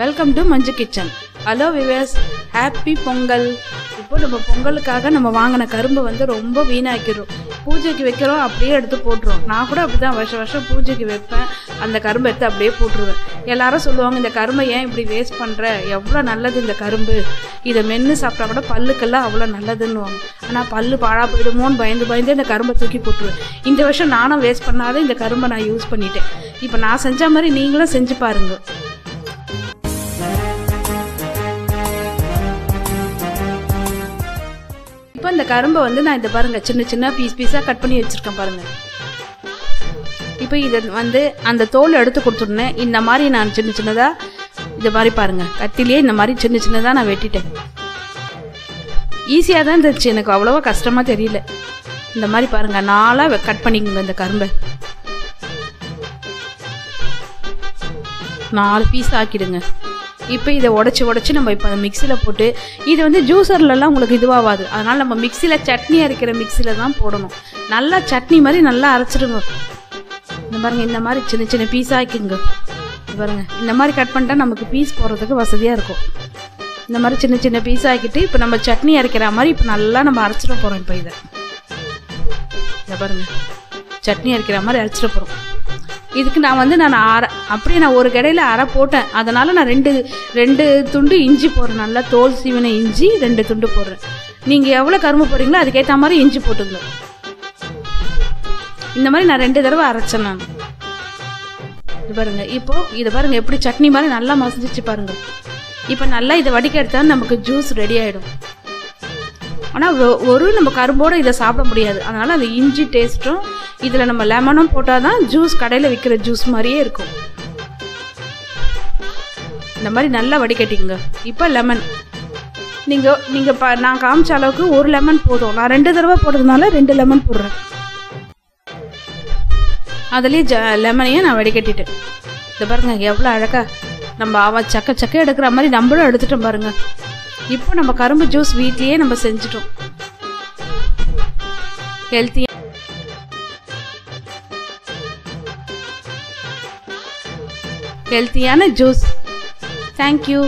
Welcome to Manju kitchen hello viewers happy Pongal இப்போ நம்ம பொங்கலுக்காக நம்ம வாங்கின கரும்பு வந்து ரொம்ப வீணாக்கிடும் பூஜைக்கு வைக்கிறோம் அப்படியே எடுத்து போட்டுருவோம் நான் கூட அப்படி தான் வருஷம் வருஷம் பூஜைக்கு வைப்பேன். அந்த கரும்பை எடுத்து அப்படியே போட்டுருவேன். எல்லாரும் சொல்லுவாங்க இந்த கரும்பை ஏன் இப்படி வேஸ்ட் பண்ணுற எவ்வளோ நல்லது இந்த கரும்பு. இதை மென்று சாப்பிட்டா கூட பல்லுக்கெல்லாம் அவ்வளோ நல்லதுன்னுவாங்க. ஆனால் பல்லு பாழா போயிடுமோன்னு பயந்து பயந்து இந்த கரும்பை தூக்கி போட்டுருவேன். இந்த வருஷம் நானும் வேஸ்ட் பண்ணாத இந்த கரும்பை நான் யூஸ் பண்ணிட்டேன். இப்போ நான் செஞ்ச மாதிரி நீங்களும் செஞ்சு பாருங்கள் இப்போ இந்த கரும்பை வந்து நான் இதை பாருங்கள் சின்ன சின்ன பீஸ் பீஸாக கட் பண்ணி வச்சுருக்கேன் பாருங்கள் இப்போ இதை வந்து அந்த தோல் எடுத்து கொடுத்துருந்தேன் இந்த மாதிரி நான் சின்ன சின்னதாக இந்த மாதிரி பாருங்க. கத்திலேயே இந்த மாதிரி சின்ன சின்னதாக நான் வெட்டிட்டேன். ஈஸியாக தான் இருந்துச்சு. எனக்கு அவ்வளோவா கஷ்டமாக தெரியல. இந்த மாதிரி பாருங்கள் நாளாக கட் பண்ணிக்கோங்க இந்த கரும்பை. நாலு பீஸ் ஆக்கிடுங்க. இப்போ இதை உடச்சி உடச்சி நம்ம இப்போ அந்த மிக்சியில் போட்டு இது வந்து ஜூஸர்லலாம் உங்களுக்கு இதுவாகாது. அதனால் நம்ம மிக்சியில் சட்னி அரைக்கிற மிக்சியில் தான் போடணும். நல்லா சட்னி மாதிரி நல்லா அரைச்சிடுங்க. இந்த பாருங்கள் இந்த மாதிரி சின்ன சின்ன பீஸ் ஆக்கிங்க பாருங்க இந்த மாதிரி கட் பண்ணிட்டா நமக்கு பீஸ் போடுறதுக்கு வசதியாக இருக்கும். இந்த மாதிரி சின்ன சின்ன பீஸ் ஆக்கிட்டு இப்போ நம்ம சட்னி அரைக்கிற மாதிரி இப்போ நல்லா நம்ம அரைச்சிட போகிறோம் இப்போ இதை. இந்த பாருங்க சட்னி அரைக்கிற மாதிரி அரைச்சிட போகிறோம் இதுக்கு நான் வந்து நான் அரை அப்படியே நான் ஒரு கடையில் அரை போட்டேன். அதனால் நான் ரெண்டு ரெண்டு துண்டு இஞ்சி போடுறேன். நல்லா தோல் சீவனை இஞ்சி ரெண்டு துண்டு போடுறேன். நீங்கள் எவ்வளோ கரும்பு போடுறீங்களோ அதுக்கேற்ற மாதிரி இஞ்சி போட்டுங்க இந்த மாதிரி நான் ரெண்டு தடவை அரைச்சேன் நான். இது பாருங்க இப்போ இதை பாருங்க எப்படி சட்னி மாதிரி நல்லா மசிஞ்சிச்சு பாருங்க. இப்போ நல்லா இதை வடிக்க எடுத்தா நமக்கு ஜூஸ் ரெடி ஆகிடும் ஆனால் ஒரு நம்ம கரும்போடு இதை சாப்பிட முடியாது. அதனால் அந்த இஞ்சி டேஸ்ட்டும் இதில் நம்ம லெமனும் போட்டால் தான் ஜூஸ் கடையில் விற்கிற ஜூஸ் மாதிரியே இருக்கும். இந்த மாதிரி நல்லா வடிகட்டிங்க இப்போ லெமன் நீங்கள் நீங்கள் ப நான் காமிச்ச அளவுக்கு ஒரு லெமன் போதும். நான் ரெண்டு தடவை போடுறதுனால ரெண்டு லெமன் போடுறேன். அதுலேயே ஜ லெமனையும் நான் வடிகட்டிட்டேன். இந்த பாருங்க எவ்வளோ அழகா. நம்ம அவ சக்க சக்க எடுக்கிற மாதிரி நம்மளும் எடுத்துட்டோம் பாருங்க. இப்போ நம்ம கரும்பு ஜூஸ் வீட்லேயே நம்ம செஞ்சிட்டோம். ஹெல்த்தி ஹெல்த்தியான ஜூஸ் தேங்க்யூ